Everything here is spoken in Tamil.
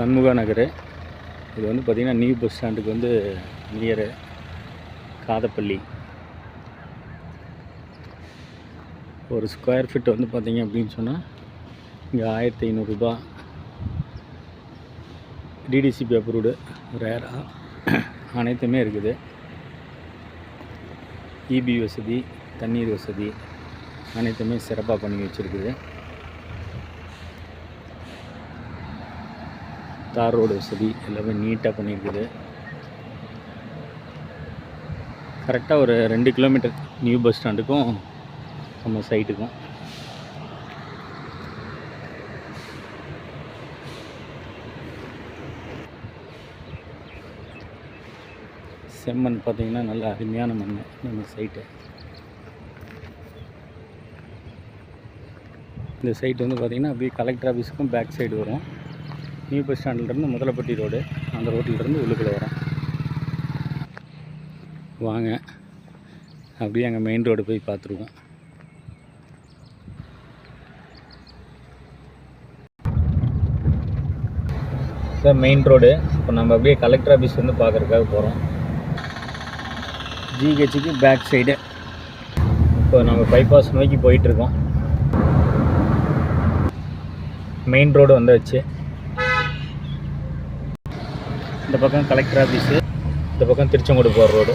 சண்முகா நகர். இது வந்து பார்த்திங்கன்னா நியூ பஸ் ஸ்டாண்டுக்கு வந்து நியரு காதப்பள்ளி. ஒரு ஸ்கொயர் ஃபீட் வந்து பார்த்திங்க அப்படின்னு சொன்னால் இங்கே ஆயிரத்தி ஐநூறுரூபா டிடிசிபி அப்ரூவ்டு ரேராக அனைத்துமே இருக்குது. இபி வசதி தண்ணீர் வசதி அனைத்துமே சிறப்பாக பண்ணி வச்சுருக்குது. தார் ரோடு வசதி எல்லாமே நீட்டாக பண்ணியிருக்குது. கரெக்டாக ஒரு ரெண்டு கிலோமீட்டர் நியூ பஸ் ஸ்டாண்டுக்கும் நம்ம சைட்டுக்கும். செம்மண் பார்த்தீங்கன்னா நல்ல அருமையான மண் நம்ம சைட்டு. இந்த சைட் வந்து பார்த்திங்கன்னா அப்படியே கலெக்டர் ஆஃபீஸுக்கும் பேக் சைடு வரும். நியூ பஸ் ஸ்டாண்ட்லேருந்து முதலப்பட்டி ரோடு. அந்த ரோட்டிலேருந்து உள்ளுக்குள்ளே வரோம். வாங்க. அப்படியே அங்கே மெயின் ரோடு போய் பார்த்துருவோம் சார் மெயின் ரோடு இப்போ நம்ம அப்படியே கலெக்டர் ஆஃபீஸ் வந்து பார்க்குறதுக்காக போகிறோம் ஜிஹெச்சுக்கு பேக் சைடு இப்போ நம்ம பைபாஸ் நோக்கி போயிட்டுருக்கோம் மெயின் ரோடு வந்தாச்சு. இந்த பக்கம் கலெக்டர் ஆஃபீஸு இந்த பக்கம் திருச்செங்கோடு போகிற ரோடு.